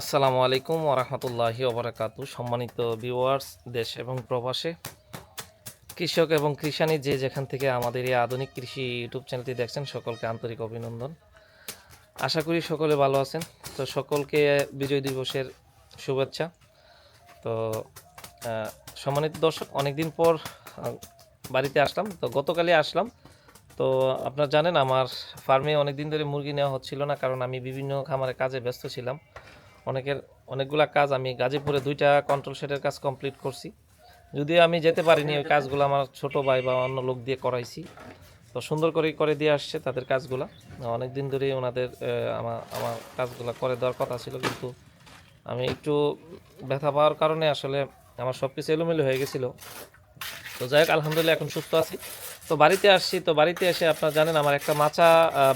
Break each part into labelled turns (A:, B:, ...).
A: আসসালামু আলাইকুম ওরহমতুল্লাহি ওবরাকাতু সম্মানিত ভিউয়ার্স দেশ এবং প্রবাসে, কৃষক এবং কৃষানি যে যেখান থেকে আমাদের এই আধুনিক কৃষি ইউটিউব চ্যানেলটি দেখছেন, সকলকে আন্তরিক অভিনন্দন। আশা করি সকলে ভালো আছেন। তো সকলকে বিজয় দিবসের শুভেচ্ছা। তো সম্মানিত দর্শক, অনেকদিন পর বাড়িতে আসলাম। তো গতকালই আসলাম। তো আপনারা জানেন, আমার ফার্মে অনেক দিন ধরে মুরগি নেওয়া হচ্ছিল না, কারণ আমি বিভিন্ন খামারে কাজে ব্যস্ত ছিলাম। অনেকের অনেকগুলা কাজ আমি গাজীপুরে দুইটা কন্ট্রোল শেডের কাজ কমপ্লিট করছি। যদিও আমি যেতে পারিনি, ওই কাজগুলো আমার ছোট ভাই বা অন্য লোক দিয়ে করাইছি। তো সুন্দর করে করে দিয়ে আসছে তাদের কাজগুলো। অনেক দিন ধরেই ওনাদের আমার আমার কাজগুলো করে দেওয়ার কথা ছিল, কিন্তু আমি একটু ব্যথা পাওয়ার কারণে আসলে আমার সব কিছু এলোমেলো হয়ে গেছিল। তো যাই হোক, আলহামদুলিল্লাহ এখন সুস্থ আছি। তো বাড়িতে আসছি, তো বাড়িতে এসে আপনারা জানেন আমার একটা মাচা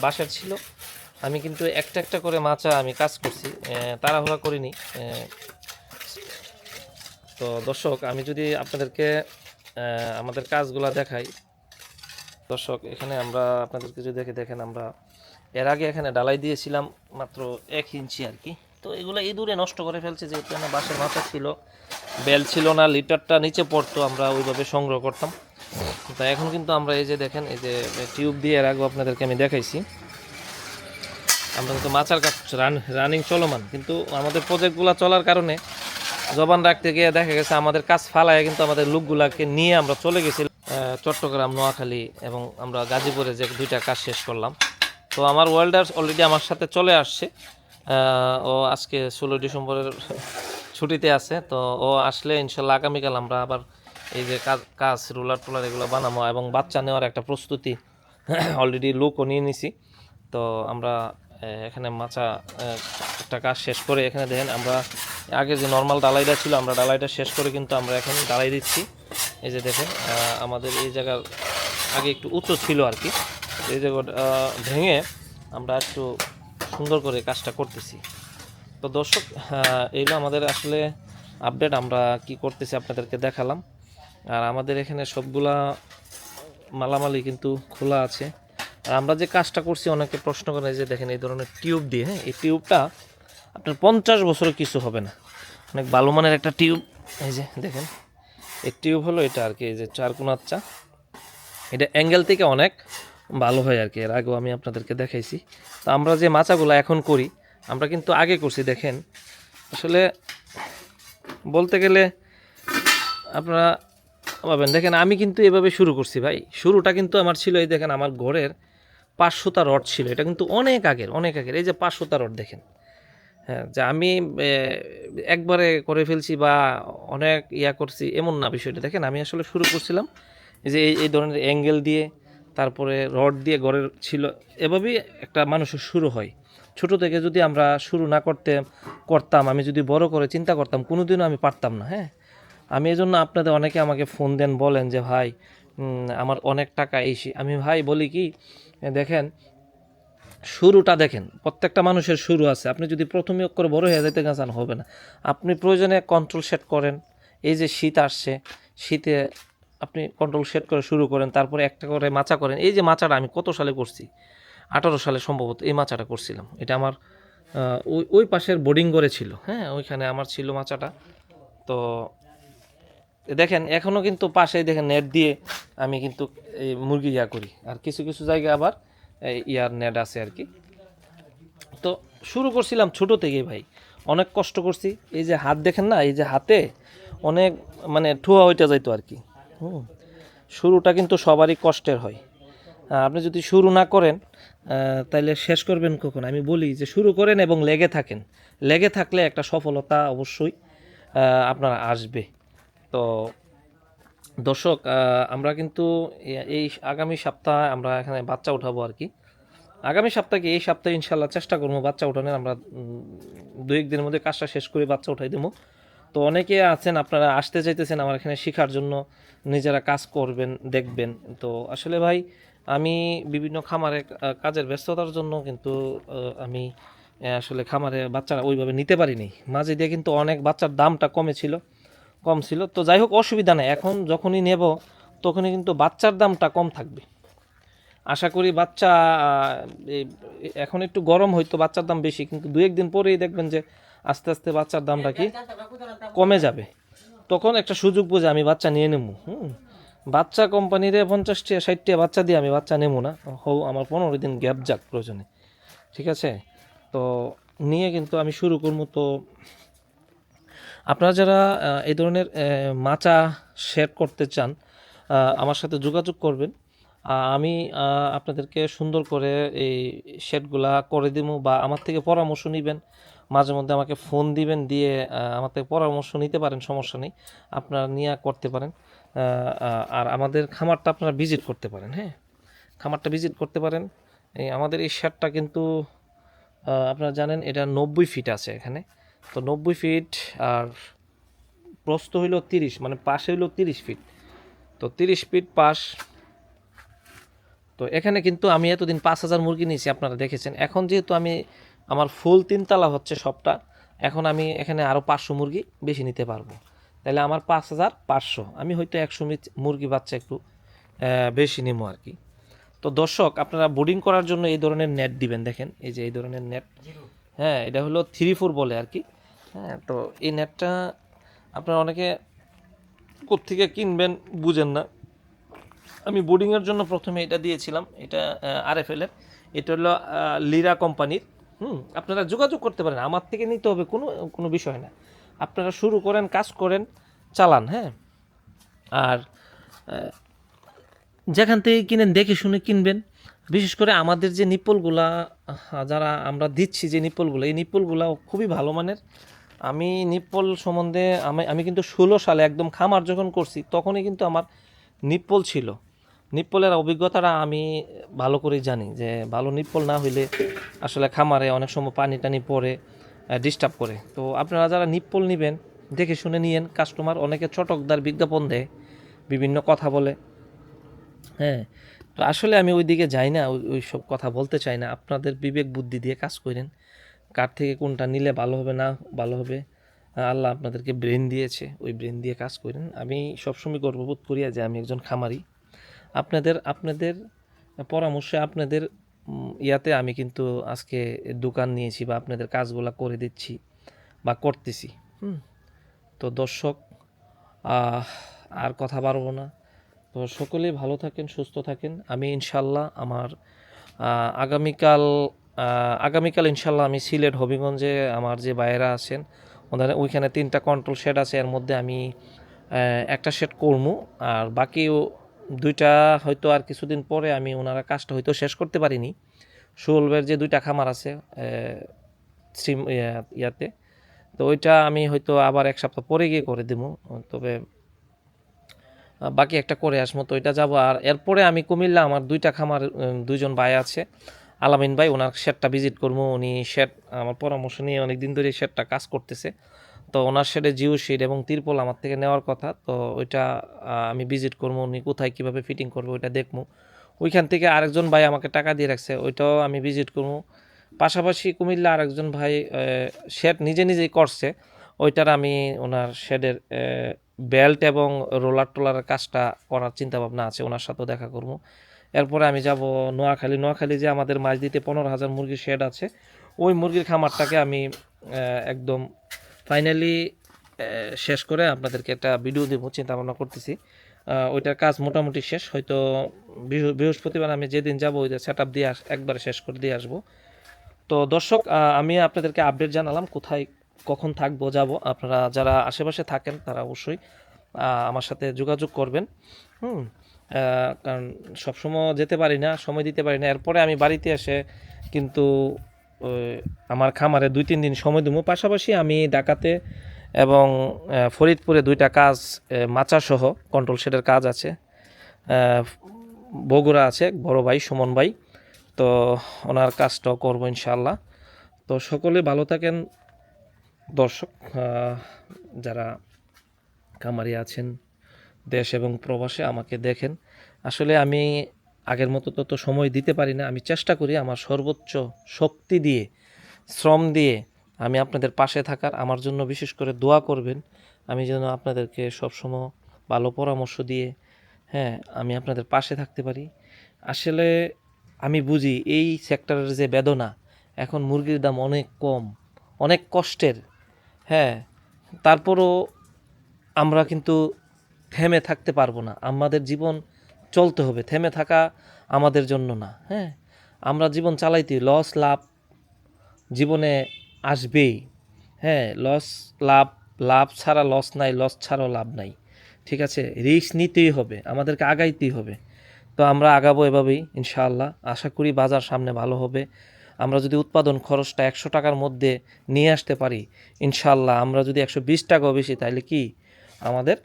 A: বাসার ছিল। আমি কিন্তু একটা একটা করে মাচা আমি কাজ করছি তাড়াহুড়া করিনি তো দর্শক, আমি যদি আপনাদেরকে আমাদের কাজগুলা দেখাই, দর্শক, এখানে আমরা আপনাদেরকে যদি দেখে দেখেন, আমরা এর আগে এখানে ডালাই দিয়েছিলাম মাত্র এক ইঞ্চি আর কি। তো এগুলো ইঁদুরে নষ্ট করে ফেলছে, যেহেতু এখানে বাঁশের মাথা ছিল, বেল ছিল না, লিটারটা নিচে পড়তো, আমরা ওইভাবে সংগ্রহ করতাম। তো এখন কিন্তু আমরা এই যে দেখেন, এই যে টিউব দিয়ে এর আগেও আপনাদেরকে আমি দেখাইছি। আমরা কিন্তু মাচার কাজ রানিং চলমান। কিন্তু আমাদের প্রজেক্টগুলো চলার কারণে জবান রাখতে গিয়ে দেখা গেছে আমাদের কাজ ফালায় কিন্তু আমাদের লোকগুলাকে নিয়ে আমরা চলে গেছি। চট্টগ্রাম, নোয়াখালী এবং আমরা গাজীপুরে যে দুইটা কাজ শেষ করলাম। তো আমার ওয়েল্ডার অলরেডি আমার সাথে চলে আসছে। ও আজকে ষোলো ডিসেম্বরের ছুটিতে আছে। তো ও আসলে ইনশাল্লাহ আগামীকাল আমরা আবার এই যে কাজ কাজ, রুলার টুলার এগুলো বানাবো এবং বাচ্চা নেওয়ার একটা প্রস্তুতি অলরেডি লোকও নিয়ে নিছি। তো আমরা এখানে মাচা একটা কাজ শেষ করে এখানে দেখেন আমরা, আগে যে নর্মাল ডালাইটা ছিল, আমরা ডালাইটা শেষ করে কিন্তু আমরা এখন ডালাই দিচ্ছি। এই যে দেখেন আমাদের এই জায়গার আগে একটু উঁচু ছিল আর কি। এই জায়গাটা ভেঙে আমরা একটু সুন্দর করে কাজটা করতেছি। তো দর্শক এইগুলো আমাদের আসলে আপডেট আমরা কি করতেছি আপনাদেরকে দেখালাম। আর আমাদের এখানে সবগুলা মালামালি কিন্তু খোলা আছে। আর আমরা যে কাজটা করছি, অনেকে প্রশ্ন করে যে দেখেন এই ধরনের টিউব দিয়ে হ্যাঁ এই টিউবটা আপনার পঞ্চাশ বছরে কিছু হবে না। অনেক ভালো মানের একটা টিউব, এই যে দেখেন, এই টিউব হলো এটা আর কি, এই যে চার কোনার চা। এটা অ্যাঙ্গেল থেকে অনেক ভালো হয় আর কি, এর আগেও আমি আপনাদেরকে দেখাইছি। তো আমরা যে মাচাগুলো এখন করি, আমরা কিন্তু আগে করছি, দেখেন। আসলে বলতে গেলে আপনারা পাবেন দেখেন আমি কিন্তু এভাবে শুরু করছি ভাই, শুরুটা কিন্তু আমার ছিল, এই দেখেন আমার ঘরের পাঁচশোটা রড ছিল। এটা কিন্তু অনেক আগের অনেক আগের। এই যে পাঁচশোটা রড দেখেন। হ্যাঁ যে আমি একবারে করে ফেলছি বা অনেক ইয়া করছি, এমন না বিষয়টা। দেখেন, আমি আসলে শুরু করছিলাম যে এই এই ধরনের অ্যাঙ্গেল দিয়ে, তারপরে রড দিয়ে গড়ের ছিল, এভাবেই একটা মানুষের শুরু হয়। ছোট থেকে যদি আমরা শুরু না করতে, করতাম, আমি যদি বড় করে চিন্তা করতাম, কোনোদিনও আমি পারতাম না হ্যাঁ? আমি এই জন্য আপনাদের অনেকে আমাকে ফোন দেন, বলেন যে, ভাই আমার অনেক টাকা এই আমি ভাই বলি কি দেখেন, শুরুটা দেখেন, প্রত্যেকটা মানুষের শুরু আছে। আপনি যদি প্রথমে করে বড় হয়ে যেতে চান হবে না। আপনি প্রয়োজনে কন্ট্রোল সেট করেন, এই যে শীত আসছে, শীতে আপনি কন্ট্রোল সেট করে শুরু করেন, তারপরে একটা করে মাচা করেন। এই যে মাচাটা আমি কত সালে করছি? আঠারো সালে সম্ভবত এই মাচাটা করছিলাম। এটা আমার ওই ওই পাশের বোর্ডিং করে ছিল। হ্যাঁ ওইখানে আমার ছিল মাচাটা। তো দেখেন এখনও কিন্তু পাশে দেখেন নেট দিয়ে আমি কিন্তু এই মুরগি ইয়া করি। আর কিছু কিছু জায়গায় আবার ইয়ার নেট আছে আর কি। তো শুরু করছিলাম ছোট থেকেই ভাই। অনেক কষ্ট করছি। এই যে হাত দেখেন না, এই যে হাতে অনেক মানে ঠুয়া হইতে যাইতো আর কি। হুম, শুরুটা কিন্তু সবারই কষ্টের হয়। আপনি যদি শুরু না করেন তাহলে শেষ করবেন কখন? আমি বলি যে শুরু করেন এবং লেগে থাকেন। লেগে থাকলে একটা সফলতা অবশ্যই আপনার আসবে। তো দর্শক আমরা কিন্তু এই আগামী সপ্তাহে আমরা এখানে বাচ্চা উঠাবো আর কি। আগামী সপ্তাহে এই সপ্তাহে ইনশাল্লাহ চেষ্টা করব বাচ্চা উঠানোর। আমরা দু একদিনের মধ্যে কাজটা শেষ করে বাচ্চা উঠাই দেবো। তো অনেকে আছেন, আপনারা আসতে চাইতেছেন আমার এখানে শেখার জন্য, নিজেরা কাজ করবেন, দেখবেন। তো আসলে ভাই, আমি বিভিন্ন খামারে কাজের ব্যস্ততার জন্য কিন্তু আমি আসলে খামারে বাচ্চারা ওইভাবে নিতে পারিনি। মাঝে দিয়ে কিন্তু অনেক বাচ্চার দামটা কমেছিল। কম ছিল। তো যাই হোক, অসুবিধা নেই। এখন যখনই নেব, তখনই কিন্তু বাচ্চার দামটা কম থাকবে। আশা করি বাচ্চা এখন একটু গরম হয়তো বাচ্চার দাম বেশি, কিন্তু দু একদিন পরেই দেখবেন যে আস্তে আস্তে বাচ্চার দামটা কি কমে যাবে। তখন একটা সুযোগ বুঝে আমি বাচ্চা নিয়ে নেব। হুম। বাচ্চা কোম্পানিরে পঞ্চাশটি ষাটটি বাচ্চা দিয়ে আমি বাচ্চা নেব না। হোক আমার পনেরো দিন গ্যাপ যাক প্রয়োজনে। ঠিক আছে? তো নিয়ে কিন্তু আমি শুরু করব। তো আপনারা যারা এই ধরনের মাচা শেয়ার করতে চান আমার সাথে যোগাযোগ করবেন। আমি আপনাদেরকে সুন্দর করে এই শেডগুলা করে দিব বা আমার থেকে পরামর্শ নেবেন। মাঝে মধ্যে আমাকে ফোন দিবেন, দিয়ে আমার থেকে পরামর্শ নিতে পারেন, সমস্যা নেই। আপনারা নিয়ে করতে পারেন। আর আমাদের খামারটা আপনারা ভিজিট করতে পারেন হ্যাঁ? খামারটা ভিজিট করতে পারেন। এই আমাদের এই শেডটা কিন্তু আপনারা জানেন, এটা নব্বই ফিট আছে এখানে। তো নব্বই ফিট আর প্রস্থ হইল তিরিশ মানে পাশে হইল তিরিশ ফিট তো তিরিশ ফিট পাশ। তো এখানে কিন্তু আমি এতদিন পাঁচ হাজার মুরগি নিয়েছি আপনারা দেখেছেন। এখন যেহেতু আমি আমার ফুল তিনতলা হচ্ছে সবটা এখন আমি এখানে আরও পাঁচশো মুরগি বেশি নিতে পারব। তাহলে আমার পাঁচ হাজার পাঁচশো। আমি হয়তো একশো মুরগি বাচ্চা একটু বেশি নিবো আর কি। তো দর্শক আপনারা বোর্ডিং করার জন্য এই ধরনের নেট দিবেন দেখেন। এই যে এই ধরনের নেট হ্যাঁ এটা হলো থ্রি ফোর বলে আর কি। হ্যাঁ তো এই নেটটা আপনারা অনেকে কোত্থেকে কিনবেন বুঝেন না। আমি বোর্ডিংয়ের জন্য প্রথমে এটা দিয়েছিলাম, এটা আর এফ এর। এটা হলো লিরা কোম্পানির। হুম, আপনারা যোগাযোগ করতে পারেন। আমার থেকে নিতে হবে, কোনো কোনো বিষয় না। আপনারা শুরু করেন, কাজ করেন, চালান হ্যাঁ। আর যেখান থেকে কিনেন, দেখে শুনে কিনবেন। বিশেষ করে আমাদের যে নিপলগুলা যারা আমরা দিচ্ছি যে নিপলগুলো এই নিপলগুলা খুবই ভালো মানের। আমি নিপল সম্বন্ধে আমি আমি কিন্তু ষোলো সালে একদম খামার যখন করছি, তখনই কিন্তু আমার নিপল ছিল। নিপলের অভিজ্ঞতাটা আমি ভালো করেই জানি যে ভালো নিপল না হইলে আসলে খামারে অনেক সময় পানি টানি পরে ডিস্টার্ব করে। তো আপনারা যারা নিপল নেবেন, দেখে শুনে নিয়েন কাস্টমার অনেকে চটকদার বিজ্ঞাপন দেয়, বিভিন্ন কথা বলে। হ্যাঁ তো আসলে আমি ওই দিকে যাই না, ওই সব কথা বলতে চাই না। আপনাদের বিবেক বুদ্ধি দিয়ে কাজ করেন। কার থেকে কোনটা নিলে ভালো হবে, না ভালো হবে আল্লাহ আপনাদেরকে ব্রেন দিয়েছে। ওই ব্রেন দিয়ে কাজ করেন। আমি সবসময় গর্ববোধ করি যে আমি একজন খামারি। আপনাদের আপনাদের পরামর্শে আপনাদের ইয়াতে আমি কিন্তু আজকে দোকান নিয়েছি বা আপনাদের কাজগুলো করে দিচ্ছি বা করতেছি। হুম, তো দর্শক আর কথা বাড়বো না। তো সকলেই ভালো থাকেন, সুস্থ থাকেন। আমি ইনশাল্লাহ আমার আগামীকাল আগামীকাল ইনশাল্লাহ আমি সিলেট, হবিগঞ্জে আমার যে বাইরা আছেন ওদের ওইখানে তিনটা কন্ট্রোল শেড আছে, এর মধ্যে আমি একটা শেড করব আর বাকি দুইটা হয়তো আর কিছুদিন পরে আমি ওনারা কাজটা হয়তো শেষ করতে পারিনি। সুলভের যে দুইটা খামার আছে সিম ইয়াতে, তো ওইটা আমি হয়তো আবার এক সপ্তাহ পরে গিয়ে করে দেবো তবে বাকি একটা করে আসব তো এটা যাব। আর এরপরে আমি কুমিল্লা, আমার দুইটা খামার দুইজন ভাই আছে। আলামিন ভাই, ওনার শেডটা ভিজিট করব। উনি শেড, আমার পরামর্শ নিয়ে অনেক দিন ধরে শেডটা কাজ করতেছে। তো ওনার শেডে জিও শেড এবং তিরপল আমার থেকে নেওয়ার কথা। তো ওইটা আমি ভিজিট করব, উনি কোথায় কীভাবে ফিটিং করব ওইটা দেখব। ওইখান থেকে আরেকজন ভাই আমাকে টাকা দিয়ে রাখছে, ওইটাও আমি ভিজিট করব। পাশাপাশি কুমিল্লা আরেকজন ভাই শেড নিজে নিজেই করছে। ওইটার আমি ওনার শেডের বেল্ট এবং রোলার টোলারের কাজটা করার চিন্তা ভাবনা আছে, ওনার সাথেও দেখা করব। এরপরে আমি যাব নোয়াখালী। নোয়াখালী যে আমাদের মাছ দিতে পনেরো হাজার মুরগির শেড আছে, ওই মুরগির খামারটাকে আমি একদম ফাইনালি শেষ করে আপনাদেরকে একটা ভিডিও দেবো চিন্তা ভাবনা করতেছি ওইটার কাজ মোটামুটি শেষ, হয়তো বৃহ- বৃহস্পতিবার আমি যেদিন যাব ওইটা সেট আপ দিয়ে একবারে শেষ করে দিয়ে আসব। তো দর্শক আমি আপনাদেরকে আপডেট জানালাম কোথায়, কখন থাকব, যাব। আপনারা যারা আশেপাশে থাকেন, তারা অবশ্যই আমার সাথে যোগাযোগ করবেন। হুম কারণ সবসময় যেতে পারি না, সময় দিতে পারি না। এরপরে আমি বাড়িতে এসে কিন্তু আমার খামারে দুই তিন দিন সময় দেবো। পাশাপাশি আমি ঢাকাতে এবং ফরিদপুরে দুইটা কাজ মাচা সহ কন্ট্রোল শেডের কাজ আছে। বগুড়া আছে, বড় ভাই সুমন ভাই। তো ওনার কাজটাও করব ইনশাল্লাহ তো সকলে ভালো থাকেন। দর্শক যারা খামারি আছেন দেশ এবং প্রবাসে আমাকে দেখেন। আসলে আমি আগের মতো তত সময় দিতে পারি না। আমি চেষ্টা করি আমার সর্বোচ্চ শক্তি দিয়ে, শ্রম দিয়ে আমি আপনাদের পাশে থাকার। আমার জন্য বিশেষ করে দোয়া করবেন। আমি যেন আপনাদেরকে সবসময় ভালো পরামর্শ দিয়ে হ্যাঁ আমি আপনাদের পাশে থাকতে পারি। আসলে আমি বুঝি এই সেক্টরের যে বেদনা, এখন মুরগির দাম অনেক কম, অনেক কষ্টের হ্যাঁ। তারপরও আমরা কিন্তু থেমে থাকতে পারব না। আমাদের জীবন চলতে হবে, থেমে থাকা আমাদের জন্য না হ্যাঁ? আমরা জীবন চালাইতে লস লাভ জীবনে আসবেই হ্যাঁ? লস লাভ লাভ ছাড়া লস নাই লস ছাড়াও লাভ নাই, ঠিক আছে? রিস্ক নিতেই হবে, আমাদেরকে আগাইতেই হবে। তো আমরা আগাবো এভাবেই, ইনশাআল্লাহ। আশা করি বাজার সামনে ভালো হবে। আমরা যদি উৎপাদন খরচটা একশো টাকার মধ্যে নিয়ে আসতে পারি, ইনশাআল্লাহ আমরা যদি একশো বিশ টাকাও বেশি তাহলে কি? আমাদের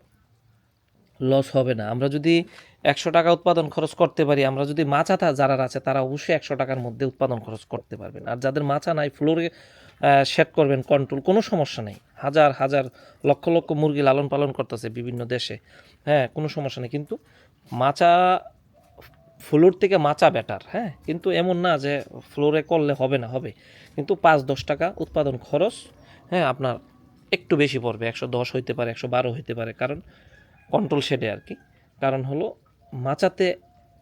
A: লস হবে না। আমরা যদি একশো টাকা উৎপাদন খরচ করতে পারি, আমরা যদি থা- যারা আছে, তারা অবশ্যই একশো টাকার মধ্যে উৎপাদন খরচ করতে পারবেন। আর যাদের মাচা নাই ফ্লোরে সেট করবেন কন্ট্রোল কোনো সমস্যা নেই। হাজার হাজার, লক্ষ লক্ষ মুরগি লালন পালন করতেছে বিভিন্ন দেশে। হ্যাঁ কোনো সমস্যা নেই। কিন্তু মাচা ফ্লোর থেকে মাচা বেটার হ্যাঁ? কিন্তু এমন না যে ফ্লোরে করলে হবে না, হবে। কিন্তু পাঁচ, দশ টাকা উৎপাদন খরচ হ্যাঁ আপনার একটু বেশি পড়বে। একশো দশ হইতে পারে, একশো বারো হইতে পারে। কারণ কন্ট্রোল শেডে আর কি কারণ হলো মাচাতে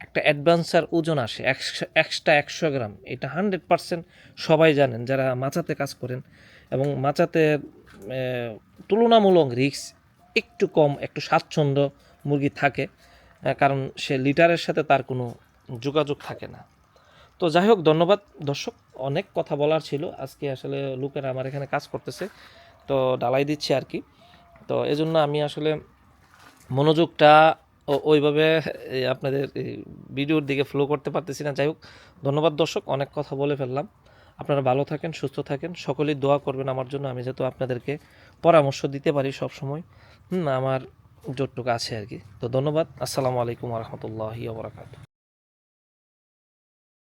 A: একটা অ্যাডভান্সার ওজন আসে, একশো এক্সট্রা একশো গ্রাম। এটা হান্ড্রেড পারসেন্ট সবাই জানেন যারা মাচাতে কাজ করেন। এবং মাচাতে তুলনামূলক রিস্ক একটু কম, একটু স্বাচ্ছন্দ্য মুরগি থাকে। কারণ সে লিটারের সাথে তার কোনো যোগাযোগ থাকে না। তো যাই হোক, ধন্যবাদ। দর্শক, অনেক কথা বলার ছিল। আজকে আসলে লোকেরা আমার এখানে কাজ করতেছে। তো ডালাই দিচ্ছে আর কি তো এজন্য আমি আসলে মনোযোগটা ওইভাবে আপনাদের ভিডিওর দিকে ফ্লো করতে পারতেছি না। যাই হোক, ধন্যবাদ দর্শক, অনেক কথা বলে ফেললাম। আপনারা ভালো থাকেন, সুস্থ থাকেন, সকলেই দোয়া করবেন আমার জন্য। আমি যেহেতু আপনাদেরকে পরামর্শ দিতে পারি সব সময় হুম, আমার জোটটুকু আছে আর কি। তো ধন্যবাদ, আসসালামু আলাইকুম রহমতুল্লাহি ওবরাকাতু